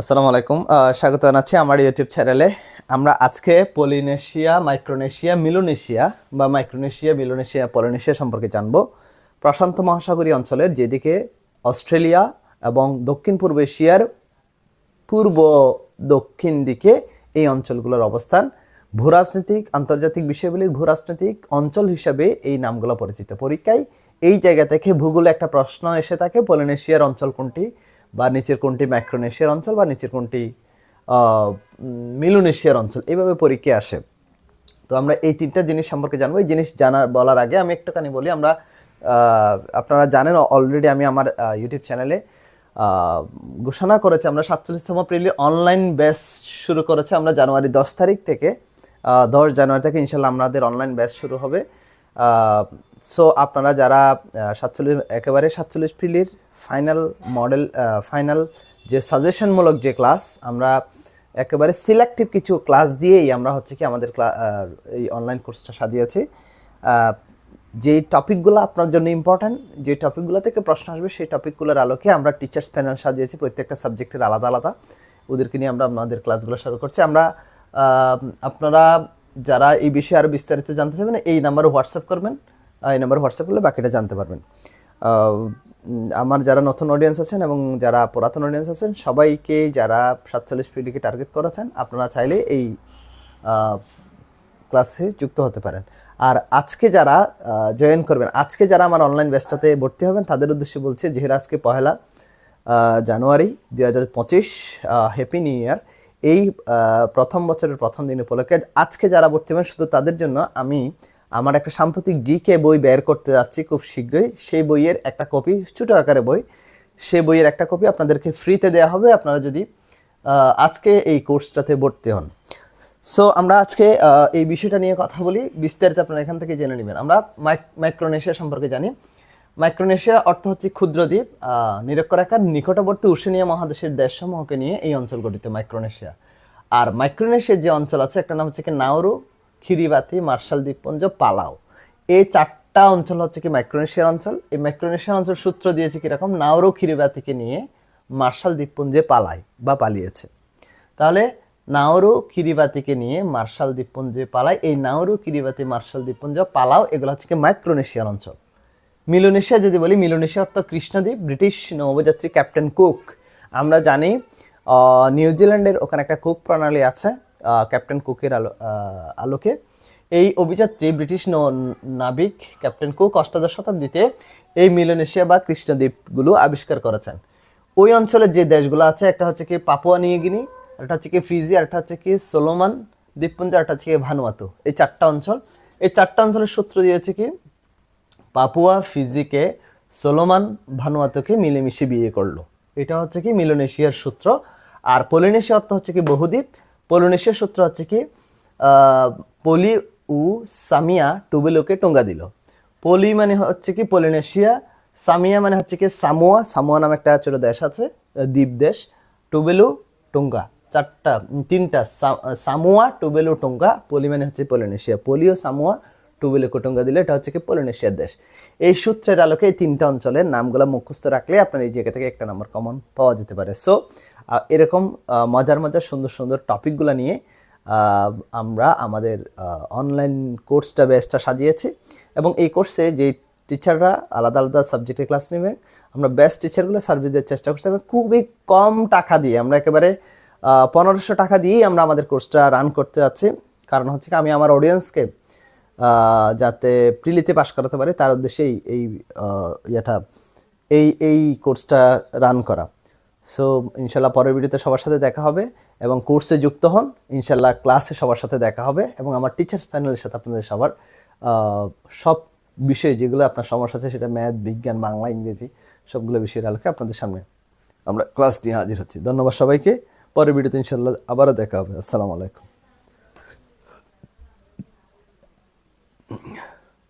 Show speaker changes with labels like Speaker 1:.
Speaker 1: আসসালামু আলাইকুম। স্বাগত জানাচ্ছি আমার ইউটিউব চ্যানেলে আমরা আজকে পলিনেশিয়া, মাইক্রোনেশিয়া, মিলোনেশিয়া বা মাইক্রোনেশিয়া, মিলোনেশিয়া, পলিনেশিয়া সম্পর্কে জানব। প্রশান্ত মহাসাগরীয় অঞ্চলের যেদিকে অস্ট্রেলিয়া এবং দক্ষিণ পূর্ব এশিয়ার পূর্ব দক্ষিণ দিকে এই অঞ্চলগুলোর অবস্থান, ভূরাজনৈতিক, আন্তর্জাতিক বিষয়গুলির ভূরাজনৈতিক অঞ্চল হিসাবে এই নামগুলো পরিচিত। পরীক্ষায় এই জায়গা থেকে ভূগোলে একটা প্রশ্ন এসে থাকে, পলিনেশিয়ার অঞ্চল কোনটি? বা নিচের কোনটি ম্যাক্রোনেশিয়ার অঞ্চল বা নিচের কোনটি মিলোনেশিয়ার অঞ্চল এইভাবে পরীক্ষায় আসে। তো আমরা এই তিনটা জিনিস সম্পর্কে জানব। এই জিনিস জানার বলার আগে আমি একটুখানি বলি, আমরা আপনারা জানেন অলরেডি আমি আমার ইউটিউব চ্যানেলে ঘোষণা করেছি, আমরা সাতচল্লিশতম এপ্রিলে অনলাইন ব্যাচ শুরু করেছি আমরা জানুয়ারি দশ তারিখ থেকে দশ জানুয়ারি থেকে ইনশাল্লাহ আমাদের অনলাইন ব্যাচ শুরু হবে। সো আপনারা যারা সাতচল্লিশ, একেবারে সাতচল্লিশ প্রিলির ফাইনাল মডেল ফাইনাল যে সাজেশনমূলক যে ক্লাস আমরা একেবারে সিলেক্টিভ কিছু ক্লাস দিয়েই আমরা হচ্ছে কি আমাদের এই অনলাইন কোর্সটা সাজিয়েছি। যে টপিকগুলো আপনার জন্য ইম্পর্ট্যান্ট যে টপিকগুলো থেকে প্রশ্ন আসবে, সেই টপিকগুলোর আলোকে আমরা টিচার্স প্যানেল সাজিয়েছি, প্রত্যেকটা সাবজেক্টের আলাদা আলাদা। ওদেরকে নিয়ে আমরা আমাদের ক্লাসগুলো শুরু করছি। আমরা আপনারা যারা এই বিষয়ে আরও বিস্তারিত জানতে চাইবেন, এই নাম্বারে হোয়াটসঅ্যাপ করবেন। এই নাম্বারে হোয়াটসঅ্যাপ করলে বাকিটা জানতে পারবেন। আমার যারা নতুন অডিয়েন্স আছেন এবং যারা পুরাতন অডিয়েন্স আছেন, সবাইকে যারা সাতচল্লিশ পিডিকে টার্গেট করেছেন, আপনারা চাইলে এই ক্লাসে যুক্ত হতে পারেন। আর আজকে যারা জয়েন করবেন, আজকে যারা আমার অনলাইন ব্যাচটাতে ভর্তি হবেন, তাদের উদ্দেশ্যে বলছি, যেহেতু আজকে পহেলা জানুয়ারি দুই হাজার পঁচিশ হ্যাপি নিউ ইয়ার এই প্রথম বছরের প্রথম দিন উপলক্ষে আজকে যারা ভর্তি হবেন, শুধু তাদের জন্য আমি আমার একটা সাম্প্রতিক জিকে বই বের করতে যাচ্ছি খুব শীঘ্রই। সেই বইয়ের একটা কপি ছোটো আকারে বই। সেই বইয়ের একটা কপি আপনাদেরকে ফ্রিতে দেওয়া হবে। আপনারা যদি আজকে এই কোর্সটাতে ভর্তি হন। সো আমরা আজকে এই বিষয়টা নিয়ে কথা বলি। বিস্তারিত আপনারা এখান থেকে জেনে নেবেন। আমরা মাইক- মাইক্রোনেশিয়া সম্পর্কে জানি। মাইক্রোনেশিয়া অর্থ হচ্ছে ক্ষুদ্র দ্বীপ নিরক্ষরেখার নিকটবর্তী ওশেনিয়া মহাদেশের দেশসমূহকে নিয়ে এই অঞ্চল গঠিত মাইক্রোনেশিয়া। আর মাইক্রোনেশিয়ার যে অঞ্চল আছে, একটা নাম হচ্ছে কি নাউরু খিরিবাতি, মার্শাল দ্বীপপুঞ্জ, পালাও। এই চারটা অঞ্চল হচ্ছে কি মাইক্রোনেশিয়ার অঞ্চল। এই মাইক্রোনেশিয়ার অঞ্চল সূত্র দিয়েছে কীরকম? নাওরো খিরিবাতিকে নিয়ে মার্শাল দ্বীপপুঞ্জে পালায় বা পালিয়েছে। তাহলে নাউরু কিরিবাতিকে নিয়ে মার্শাল দ্বীপপুঞ্জে পালায়। এই নাউরু কিরিবাতি মার্শাল দ্বীপপুঞ্জ, পালাও, এগুলো হচ্ছে কি মাইক্রোনেশিয়ান অঞ্চল। মিলোনেশিয়া, যদি বলি, মিলোনেশিয়া অর্থ কৃষ্ণদ্বীপ, ব্রিটিশ নৌযাত্রী ক্যাপ্টেন কুক। আমরা জানি নিউজিল্যান্ডের ওখানে একটা কুক প্রণালী আছে। ক্যাপ্টেন কুকের আলো আলোকে। এই অভিযাত্রী ব্রিটিশ নাবিক ক্যাপ্টেন কুক অষ্টাদশ শতাব্দীতে এই মিলোনেশিয়া বা কৃষ্ণদ্বীপগুলো আবিষ্কার করেছেন। ওই অঞ্চলের যে দেশগুলো আছে, একটা হচ্ছে কি পাপুয়া নিউগিনি একটা হচ্ছে কি ফিজি একটা হচ্ছে কি সোলোমান দ্বীপপুঞ্জ একটা হচ্ছে কি ভানুয়াতু। এই চারটা অঞ্চল। এই চারটা অঞ্চলের সূত্র দিয়েছে কি পাপুয়া ফিজিকে সোলোমান ভানুয়াতুকে মিলেমিশে বিয়ে করল। এটা হচ্ছে কি মিলোনেশিয়ার সূত্র। আর পলিনেশিয়া অর্থ হচ্ছে কি বহুদ্বীপ। পলিনেশিয়ার সূত্র হচ্ছে কি পলি উ সামিয়া টুবেলোকে টোঙ্গা দিল। পলি মানে হচ্ছে কি পলিনেশিয়া, সামিয়া মানে হচ্ছে কি সামোয়া সামোয়া নামে একটা ছোট দেশ আছে, দ্বীপ দেশ। টুবেলু টোঙ্গা, চারটা, তিনটা সামোয়া, টুবেলু, টোঙ্গা, পলি মানে হচ্ছে পলিনেশিয়া। পলিও সামোয়া টুবেলু কোটোঙ্গা দিলে এটা হচ্ছে কি পলিনেশিয়ার দেশ। এই সূত্রের আলোকে এই তিনটা অঞ্চলের নামগুলো মুখস্থ রাখলে আপনার এই জায়গা থেকে একটা নাম্বার কমন পাওয়া যেতে পারে। সো এরকম মজার মজার সুন্দর সুন্দর টপিকগুলো নিয়ে আমরা আমাদের অনলাইন কোর্সটা বেসটা সাজিয়েছি। এবং এই কোর্সে যে টিচাররা আলাদা আলাদা সাবজেক্টে ক্লাস নেবে, আমরা বেস্ট টিচারগুলো সার্ভিস দেওয়ার চেষ্টা করছি এবং খুবই কম টাকা দিয়ে, আমরা একেবারে পনেরোশো টাকা দিয়েই আমরা আমাদের কোর্সটা রান করতে যাচ্ছি। কারণ হচ্ছে আমি আমার অডিয়েন্সকে যাতে প্রিলিতে পাশ করাতে পারে, তার উদ্দেশ্যেই এই ইয়েটা, এই এই কোর্সটা রান করা। সো ইনশাল্লাহ পরের ভিডিওতে সবার সাথে দেখা হবে এবং কোর্সে যুক্ত হন। ইনশাল্লাহ ক্লাসে সবার সাথে দেখা হবে এবং আমার টিচার্স প্যানেলের সাথে আপনাদের সবার সব বিষয়ে যেগুলো আপনার সমস্যা আছে সেটা ম্যাথ বিজ্ঞান, বাংলা, ইংরেজি, সবগুলো বিষয়ের আলোকে আপনাদের সামনে আমরা ক্লাস নিয়ে হাজির হচ্ছি। ধন্যবাদ সবাইকে। পরের ভিডিওতে ইনশাল্লাহ আবারও দেখা হবে। আসসালামু আলাইকুম।